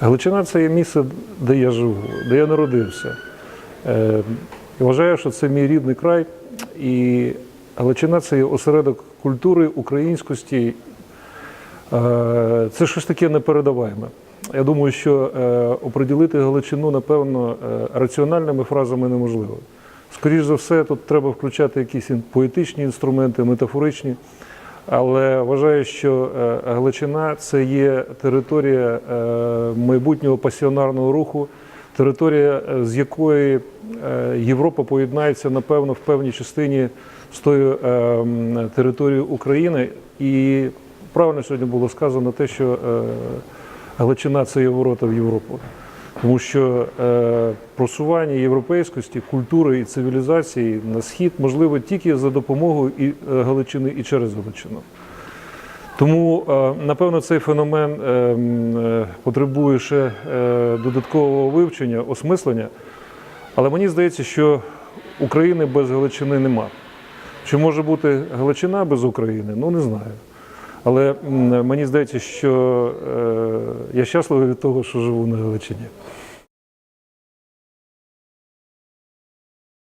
Галичина це є місце, де я живу, де я народився. Е, Вважаю, що це мій рідний край. І Галичина це є осередок культури, українськості. Е, Це щось таке непередаваєме. Я думаю, що е, оприділити Галичину, напевно, раціональними фразами неможливо. Скоріше за все, тут треба включати якісь поетичні інструменти, метафоричні. Але вважаю, що е, Галичина це є територія е, майбутнього пасіонарного руху, територія, е, з якої Європа поєднається, напевно, в певній частині з тою територією України. І правильно сьогодні було сказано те, що Галичина це є ворота в Європу. Тому що е, просування європейськості, культури і цивілізації на схід можливо тільки за допомогою і е, Галичини і через Галичину. Тому, е, напевно, цей феномен е, е, потребує ще е, додаткового вивчення, осмислення. Але мені здається, що України без Галичини нема. Чи може бути Галичина без України? Ну не знаю. Але мені здається, що е, я щасливий від того, що живу на Галичині.